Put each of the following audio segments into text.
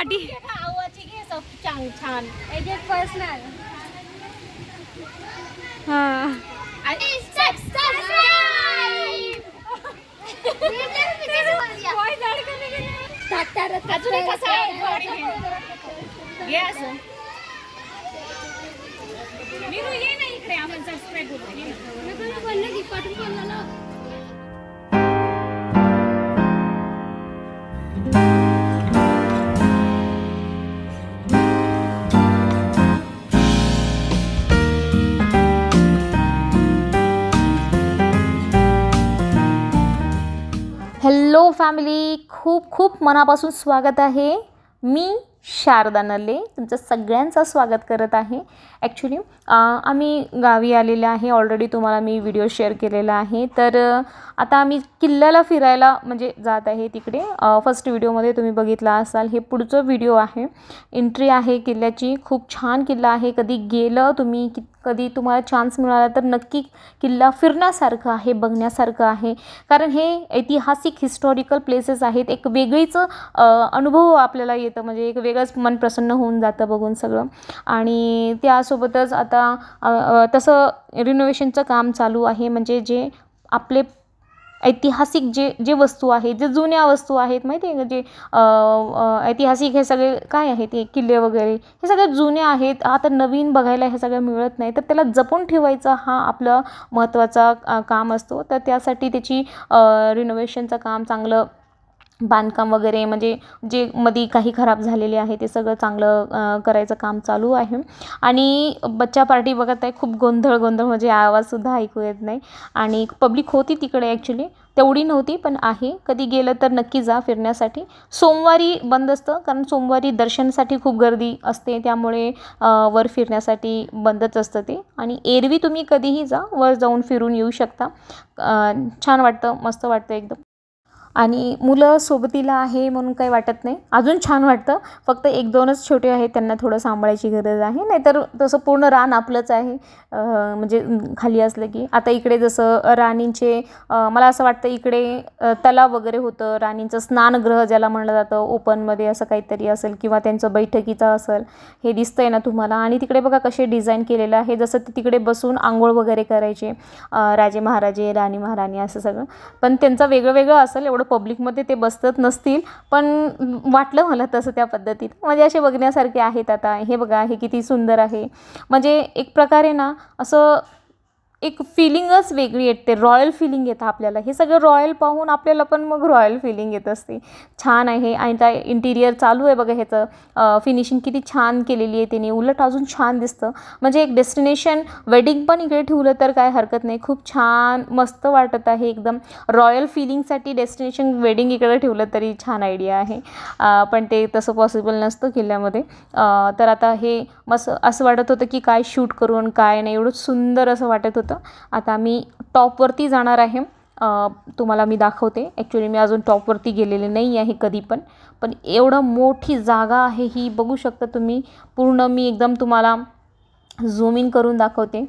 आवाची घे सब छान छान पर्सनल हा. अजून एक असं घे असं मीरू ये ना इकडे आपण सबस्क्राईब करू हॅलो फॅमिली खूप खूप मनापासून स्वागत आहे. मी शारदा नल्ले तुमचं सगळ्यांचं स्वागत करत आहे. ॲक्च्युली आम्ही गावी आलेले आहे. ऑलरेडी तुम्हाला मी व्हिडिओ शेअर केलेला आहे. तर आता आम्ही किल्ल्याला फिरायला म्हणजे जात आहे तिकडे. फर्स्ट व्हिडिओमध्ये तुम्ही बघितला असाल. हे पुढचं व्हिडिओ आहे. एंट्री आहे किल्ल्याची. खूप छान किल्ला आहे. कधी गेलं तुम्ही? कित कधी तुम्हाला चान्स मिळाला तर नक्की किल्ला फिरण्यासारखं आहे बघण्यासारखं आहे. कारण हे ऐतिहासिक हिस्टॉरिकल प्लेसेस आहेत. एक वेगळीच अनुभव आपल्याला येतं. म्हणजे एक वेगळंच मन प्रसन्न होऊन जातं बघून सगळं. आणि त्यासोबतच आता तसं रिनोव्हेशनचं काम चालू आहे. म्हणजे जे आपले ऐतिहासिक जे जे वस्तू आहेत जे जुन्या वस्तू आहेत माहिती आहे का? जे ऐतिहासिक हे सगळे काय आहेत हे किल्ले वगैरे. हे सगळे जुने आहेत. आता नवीन बघायला हे सगळं मिळत नाही. तर त्याला जपून ठेवायचा हा आपलं महत्त्वाचा काम असतो. तर त्यासाठी त्याची रिनोव्हेशनचं काम चांगलं बांधकाम वगैरे म्हणजे जे मध्ये काही खराब झालेले आहे ते सगळं चांगलं करायचं काम चालू आहे. आणि बच्चा पार्टी बघत आहे खूप गोंधळ गोंधळ म्हणजे आवाजसुद्धा ऐकू येत नाही. आणि पब्लिक होती तिकडे ॲक्च्युली तेवढी नव्हती पण आहे. कधी गेलं तर नक्की जा फिरण्यासाठी. सोमवारी बंद असतं कारण सोमवारी दर्शनासाठी खूप गर्दी असते. त्यामुळे वर फिरण्यासाठी बंदच असतं ते. आणि एरवी तुम्ही कधीही जा वर जाऊन फिरून येऊ शकता. छान वाटतं मस्त वाटतं एकदम. आणि मुलं सोबतीला आहे म्हणून काही वाटत नाही. अजून छान वाटतं. फक्त एक दोनच छोटे आहेत त्यांना थोडं सांभाळायची गरज आहे. नाहीतर तसं पूर्ण रान आपलंच आहे. म्हणजे खाली असलं की. आता इकडे जसं राणींचे मला असं वाटतं इकडे तलाव वगैरे होतं. राणींचं स्नानगृह ज्याला म्हणलं जातं ओपनमध्ये असं काहीतरी असेल किंवा त्यांचं बैठकीचं असेल. हे दिसतं आहे ना तुम्हाला? आणि तिकडे बघा कसे डिझाईन केलेलं आहे. जसं ते तिकडे बसून आंघोळ वगैरे करायचे. राजे महाराजे राणी महाराणी असं सगळं. पण त्यांचं वेगळं वेगळं असेल एवढं पब्लिकमध्ये ते बसत नसतील पण वाटलं मला तसं त्या पद्धतीत. म्हणजे असे बघण्यासारखे आहेत आता. हे बघा हे किती सुंदर आहे. म्हणजे एक प्रकारे ना असं एक फिलिंगच वेगळी येते. रॉयल फिलिंग येतं आपल्याला. हे सगळं रॉयल पाहून आपल्याला पण मग रॉयल फिलिंग येत असते. छान आहे. आणि त्या इंटिरियर चालू आहे बघा ह्याचं. फिनिशिंग किती छान केलेली आहे त्याने. उलट अजून छान दिसतं. म्हणजे एक डेस्टिनेशन वेडिंग पण इकडे ठेवलं तर काय हरकत नाही. खूप छान मस्त वाटत आहे. एकदम रॉयल फिलिंगसाठी डेस्टिनेशन वेडिंग इकडे ठेवलं तरी छान आयडिया आहे. पण ते तसं पॉसिबल नसतं किल्ल्यामध्ये. तर आता हे मस्त असं वाटत होतं की काय शूट करून काय नाही. एवढं सुंदर असं वाटत होतं. आता मी टॉपवरती जाणार आहे. तुम्हाला मी दाखवते. ॲक्च्युली मी अजून टॉपवरती गेलेले नाही आहे कधी पण. पण एवढं मोठी जागा आहे ही बघू शकता तुम्ही. पूर्ण मी एकदम तुम्हाला झूम इन करून दाखवते.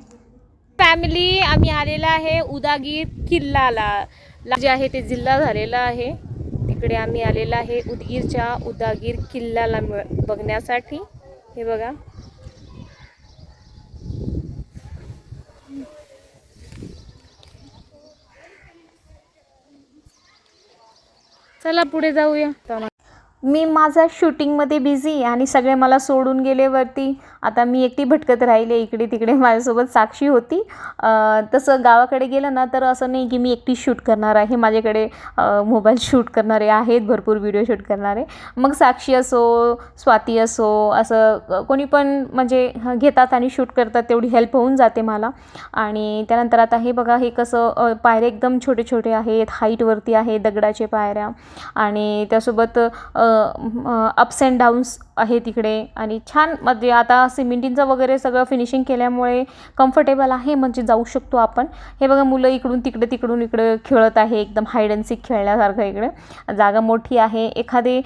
फॅमिली आम्ही आलेला आहे उदागीर किल्लाला. ला- जे आहे ते जिल्हा झालेला आहे. तिकडे आम्ही आलेला आहे उदगीरच्या उदागीर किल्ल्याला मिळ बघण्यासाठी. हे बघा. चला पुढे जाऊया. मी माझा शूटिंगमध्ये बिझी आणि सगळे मला सोडून गेले वरती आता मी एकटी भटकत राहिले इकडे तिकडे माझ्यासोबत साक्षी होती. तसं गावाकडे गेलं ना तर असं नाही की मी एकटी शूट करणार आहे. माझ्याकडे मोबाईल शूट करणारे आहेत भरपूर व्हिडिओ शूट करणारे. मग साक्षी असो स्वाती असो असं कोणी पण म्हणजे घेतात आणि शूट करतात तेवढी हेल्प होऊन जाते मला. आणि त्यानंतर आता हे बघा हे कसं पायरे पायऱ्या एकदम छोटे छोटे आहेत हाईटवरती आहे दगडाचे पायऱ्या. आणि त्यासोबत अप्स अँड डाऊन्स आहे तिकडे. आणि छान म्हणजे आता सिमेंटिंगचं वगैरे सगळं फिनिशिंग केल्यामुळे कम्फर्टेबल आहे म्हणजे जाऊ शकतो आपण. हे बघा मुलं इकडून तिकडे तिकडून इकडे खेळत आहे एकदम हाईड अँड सीक खेळण्यासारखं इकडे. जागा मोठी आहे. एखादे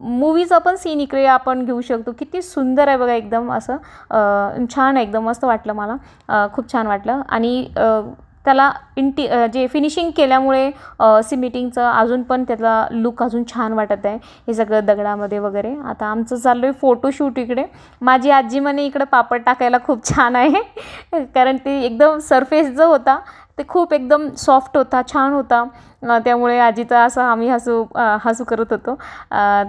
मूवीचा पण सीन इकडे आपण घेऊ शकतो. किती सुंदर आहे बघा एकदम असं छान आहे एकदम मस्त वाटलं मला. खूप छान वाटलं. आणि त्याला इंटी जे फिनिशिंग केल्यामुळे सिमेंटिंगचं अजून पण त्याचा लुक अजून छान वाटत आहे. हे सगळं दगडामध्ये वगैरे. आता आमचं चाललं आहे फोटोशूट इकडे. माझी आजी म्हणे इकडं पापड टाकायला खूप छान आहे. कारण ते एकदम सरफेस जो होता ते खूप एकदम सॉफ्ट होता छान होता. त्यामुळे आजीचा असं आम्ही हसू हसू करत होतो.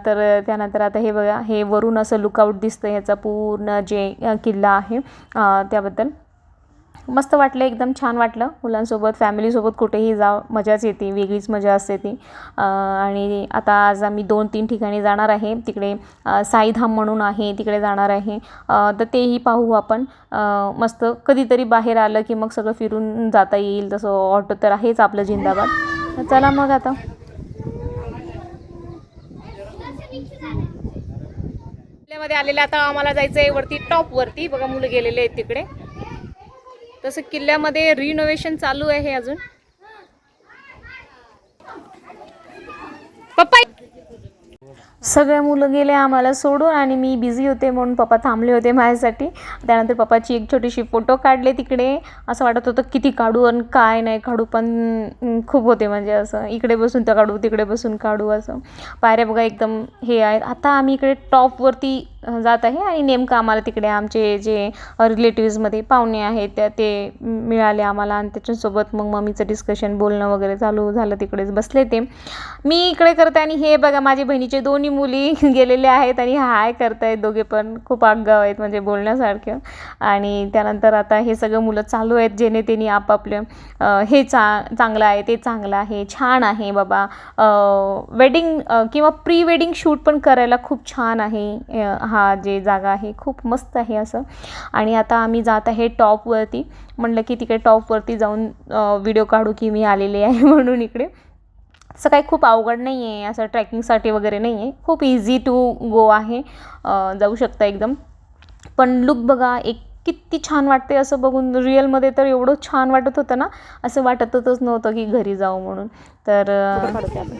तर त्यानंतर आता हे बघा हे वरून असं लुकआउट दिसतं ह्याचा पूर्ण जे किल्ला आहे त्याबद्दल. मस्त वाटलं एकदम छान वाटलं. मुलांसोबत फॅमिलीसोबत कुठेही जा मजाच येते वेगळीच मजा असते ती. आणि आता आज आम्ही दोन तीन ठिकाणी जाणार आहे. तिकडे साईधाम म्हणून आहे तिकडे जाणार आहे. तर तेही पाहू आपण. मस्त कधीतरी बाहेर आलं की मग सगळं फिरून जाता येईल. तसं ऑटो तर आहेच आपलं जिंदाबाद. चला मग आता. मध्ये आलेलं आता आम्हाला जायचं आहे वरती टॉपवरती. बघा मुलं गेलेले आहेत तिकडे. तसं किल्ल्यामध्ये रिनोव्हेशन चालू आहे अजून. पप्पा सगळे मुलं गेले आम्हाला सोडून आणि मी बिझी होते म्हणून पप्पा थांबले होते माझ्यासाठी. त्यानंतर पप्पाची एक छोटीशी फोटो काढले तिकडे. असं वाटत होतं किती काढू आणि काय नाही काढू पण खूप होते म्हणजे असं. इकडे बसून तर काढू तिकडे बसून काढू असं. पायऱ्या बघा एकदम हे आहेत. आता आम्ही इकडे टॉपवरती जात आहे आणि नेमकं आम्हाला तिकडे आमचे जे रिलेटिव्जमध्ये पाहुणे आहेत त्या ते मिळाले आम्हाला आणि त्याच्यासोबत मग मम्मीचं डिस्कशन बोलणं वगैरे चालू झालं तिकडेच बसले ते. मी इकडे करते आणि हे बघा माझ्या बहिणीचे दोन्ही मुली गेलेले आहेत आणि हाय करतायत दोघे पण. खूप आगाव आहेत म्हणजे बोलण्यासारखं. आणि त्यानंतर आता हे सगळं मुलं चालू आहेत जेणे त्यांनी आपापलं हे चा चांगलं आहे ते चांगलं आहे छान आहे बाबा. वेडिंग किंवा प्री वेडिंग शूट पण करायला खूप छान आहे. हा जे जागा आहे खूप मस्त आहे असं. आणि आता आम्ही जात आहे टॉपवरती. म्हणलं की तिकडे टॉपवरती जाऊन व्हिडिओ काढू की मी आलेले आहे म्हणून इकडे. असं काही खूप अवघड नाही आहे असं ट्रॅकिंगसाठी वगैरे नाही आहे. खूप इझी टू गो आहे. जाऊ शकता एकदम. पण लुक बघा एक किती छान वाटते असं बघून. रिअलमध्ये तर एवढं छान वाटत होतं ना असं वाटतच नव्हतं की घरी जाऊ म्हणून. तर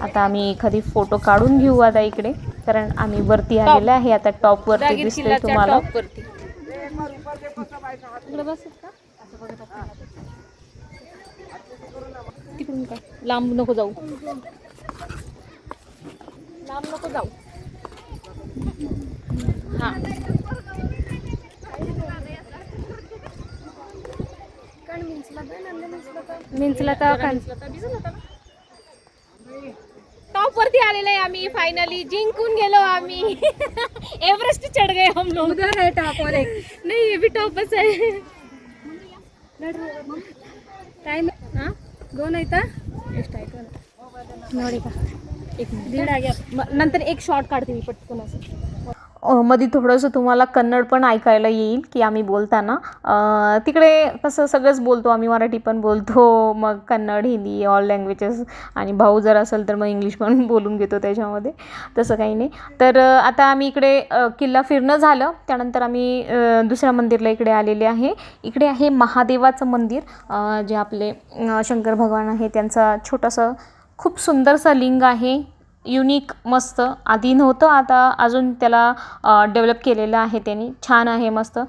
आता आम्ही एखादी फोटो काढून घेऊ आता इकडे. कारण आम्ही वरती आलेले आहे आता टॉपवरती दिसतंय तुम्हाला तिकडून काय लांब नको जाऊ. लांब नको जाऊ. हां. मिंचला टॉप वरती आलेले आहे आम्ही फायनली जिंकून गेलो आम्ही. एव्हरेस्ट चढ गए हम लोग. उधर है टॉप और एक. नहीं ये भी टॉपच आहे. टाइम हां? दोन आहेत हा? नोडी का एक दीड नंतर एक शॉर्ट काढते मी पटकन असं मध्ये थोडंसं तुम्हाला कन्नड पण ऐकायला येईल की आम्ही बोलताना. तिकडे कसं सगळंच बोलतो आम्ही मराठी पण बोलतो मग कन्नड हिंदी ऑल लँग्वेजेस आणि भाऊ जर असेल तर मग इंग्लिश पण बोलून घेतो त्याच्यामध्ये तसं काही नाही. तर आता आम्ही इकडे किल्ला फिरणं झालं त्यानंतर आम्ही दुसऱ्या मंदिरला इकडे आलेले आहे. इकडे आहे महादेवाचं मंदिर जे आपले शंकर भगवान आहे त्यांचा छोटासा खूप सुंदरसा लिंग आहे. युनिक मस्त. आधी नव्हतं आता अजून त्याला डेव्हलप केलेलं आहे त्यांनी. छान आहे मस्त.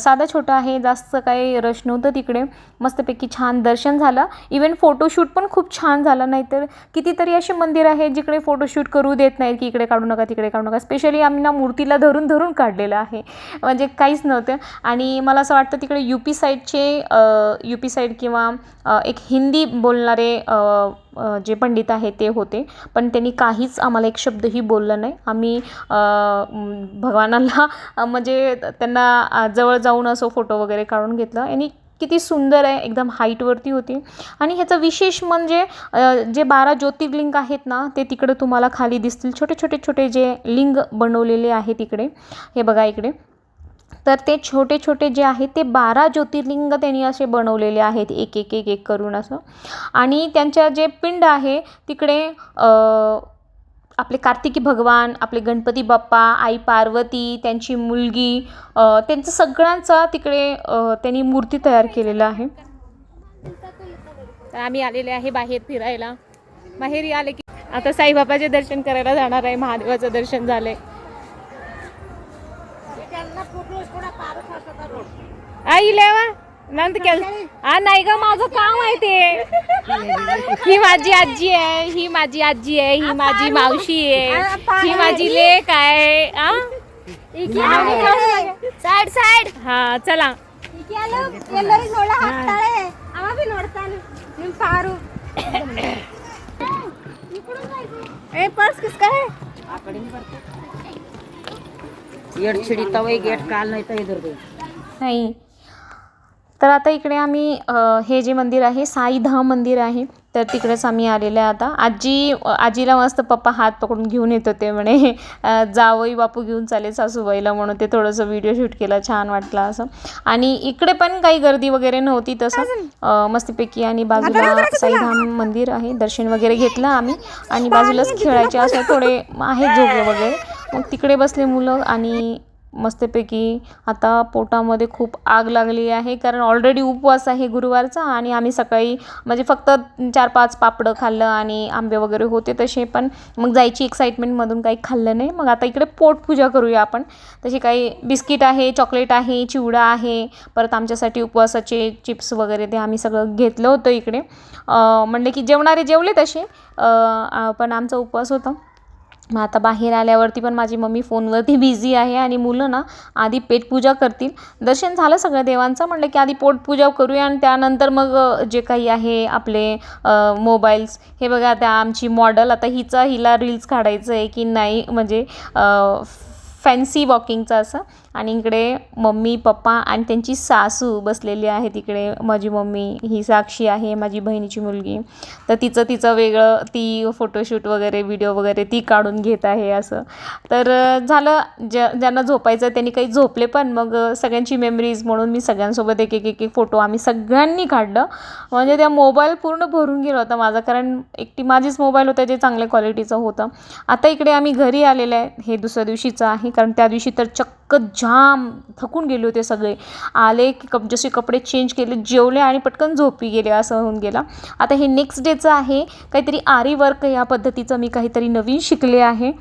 साधा छोटं आहे जास्त काही रश नव्हतं तिकडे. मस्तपैकी छान दर्शन झालं. इवन फोटोशूट पण खूप छान झालं नाहीतर कितीतरी असे मंदिर आहेत जिकडे फोटोशूट करू देत नाहीत की इकडे काढू नका तिकडे काढू नका. स्पेशली आम्ही ना मूर्तीला धरून धरून काढलेलं आहे. म्हणजे काहीच नव्हतं. आणि मला असं वाटतं तिकडे यू पी साईडचे यू पी साईड किंवा एक हिंदी बोलणारे जे पंडित आहे ते होते. पण त्यांनी काहीच आम्हाला एक शब्दही बोललं नाही. आम्ही भगवानाला म्हणजे त्यांना जवळ जाऊन असं फोटो वगैरे काढून घेतलं. आणि किती सुंदर आहे एकदम हाईटवरती होती. आणि ह्याचं विशेष म्हणजे जे बारा ज्योतिर्लिंग आहेत ना ते तिकडे तुम्हाला खाली दिसतील. छोटे छोटे छोटे जे लिंग बनवलेले आहे तिकडे हे बघा इकडे. तर ते छोटे छोटे जे आहेत ते बारा ज्योतिर्लिंग त्यांनी असे बनवलेले आहेत एक एक एक एक करून असं. आणि त्यांच्या जे पिंड आहे तिकडे आपले कार्तिकी भगवान आपले गणपती बाप्पा आई पार्वती त्यांची मुलगी त्यांचं सगळ्यांचा तिकडे त्यांनी मूर्ती तयार केलेलं आहे. तर आम्ही आलेले आहे बाहेर फिरायला. बाहेर आले की आता साईबाबाचे दर्शन करायला जाणार आहे महादेवाचं दर्शन झालं आहे लेवा. नंद केलं हा नाही ग माझं काम आहे? ते ही माझी आजी आहे ही माझी आजी आहे ही माझी मावशी आहे ही माझी लेक आहे साइड साइड हा. चला. ए पर्स किसका है? गेट काल नहीं तो इधर तर आता इकडे आम्ही हे जे मंदिर आहे साईधाम मंदिर आहे तर तिकडेच आम्ही आलेले आहे आता. आजी आजीला मस्त पप्पा हात पकडून घेऊन येत होते म्हणे जावई बापू घेऊन चाले सासूबाईला म्हणून ते थोडंसं व्हिडिओ शूट केला छान वाटलं असं. आणि इकडे पण काही गर्दी वगैरे नव्हती तसं. मस्तपैकी आणि बाजूला साईधाम मंदिर आहे दर्शन वगैरे घेतलं आम्ही. आणि बाजूलाच खेळायचे असं थोडे आहेत झोपे वगैरे. मग तिकडे बसले मुलं आणि मस्तपैकी आता पोटामध्ये खूप आग लागली आहे. कारण ऑलरेडी उपवास आहे गुरुवारचा आणि आम्ही सकाळी म्हणजे फक्त चार पाच पापडं खाल्लं आणि आंबे वगैरे होते तसे. पण मग जायची एक्साइटमेंटमधून काही खाल्लं नाही. मग आता इकडे पोटपूजा करूया आपण. तशी काही बिस्किट आहे चॉकलेट आहे चिवडा आहे. परत आमच्यासाठी उपवासाचे चिप्स वगैरे ते आम्ही सगळं घेतलं होतं इकडे. म्हणले की जेवणारे जेवले तसे. पण आमचा उपवास होता. मग आता बाहेर आल्यावरती पण माझी मम्मी फोनवरती बिझी आहे आणि मुलं ना आधी पेटपूजा करतील. दर्शन झालं सगळं देवांचं म्हणलं की आधी पोटपूजा करूया आणि त्यानंतर मग जे काही आहे आपले मोबाईल्स हे बघा आता आमची मॉडल आता हिचा हिला रील्स काढायचं आहे की नाही म्हणजे फॅन्सी वॉकिंगचं असं. आणि इकडे मम्मी पप्पा आणि त्यांची सासू बसलेली आहे तिकडे माझी मम्मी ही साक्षी आहे माझी बहिणीची मुलगी. तर तिचं तिचं वेगळं ती फोटोशूट वगैरे व्हिडिओ वगैरे ती काढून घेत आहे असं. तर झालं ज्या ज्यांना झोपायचं त्यांनी काही झोपले पण मग सगळ्यांची मेमरीज म्हणून मी सगळ्यांसोबत एक एक एक एक फोटो आम्ही सगळ्यांनी काढलं. म्हणजे त्या मोबाईल पूर्ण भरून गेला होता माझा कारण एकटी माझीच मोबाईल होता जे चांगल्या क्वालिटीचं होतं. आता इकडे आम्ही घरी आलेलं आहे. हे दुसऱ्या दिवशीचं आहे कारण त्या दिवशी तर चक्क इतकं जाम थकून गेले होते सगळे. आले की कप जसे कपडे चेंज केले जेवले आणि पटकन झोपी गेले असं होऊन गेला. आता हे नेक्स्ट डेचं आहे. काहीतरी आरी वर्क या पद्धतीचं मी काहीतरी नवीन शिकले आहे.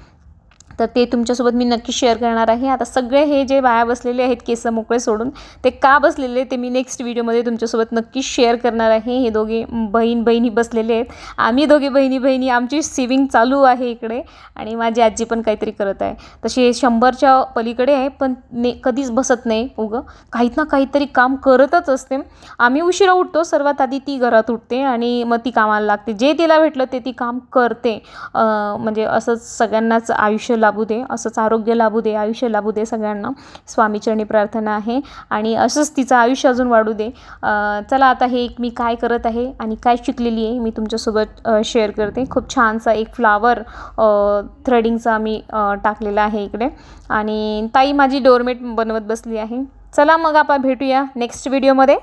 तर ते तुमच्यासोबत मी नक्की शेअर करणार आहे. आता सगळे हे जे बाया बसलेले आहेत केस मोकळे सोडून ते का बसलेले ते मी नेक्स्ट व्हिडिओमध्ये तुमच्यासोबत नक्की शेअर करणार आहे. हे दोघे बहीण बहिणी बसलेले आहेत. आम्ही दोघे बहिणी बहिणी आमची सिविंग चालू आहे इकडे आणि माझी आजी पण काहीतरी करत आहे. तशी शंभरच्या पलीकडे आहे पण ने कधीच बसत नाही उगं. काहीत ना काहीतरी काम करतच असते. आम्ही उशिरा उठतो सर्वात आधी ती घरात उठते आणि मग ती कामाला लागते. जे तिला भेटलं ते ती काम करते. म्हणजे असंच सगळ्यांनाच आयुष्य लाभू दे असंच आरोग्य लाभू दे आयुष्य लाभू दे सगळ्यांना. स्वामीचरणी प्रार्थना आहे आणि असंच तिचं आयुष्य अजून वाढू दे. चला आता हे एक मी काय करत आहे आणि काय शिकलेली आहे मी तुमच्यासोबत शेअर करते. खूप छानसा एक फ्लावर थ्रेडिंगचा मी टाकलेला आहे इकडे. आणि ताई माझी डोरमेट बनवत बसली आहे. चला मग आपण भेटूया नेक्स्ट व्हिडिओमध्ये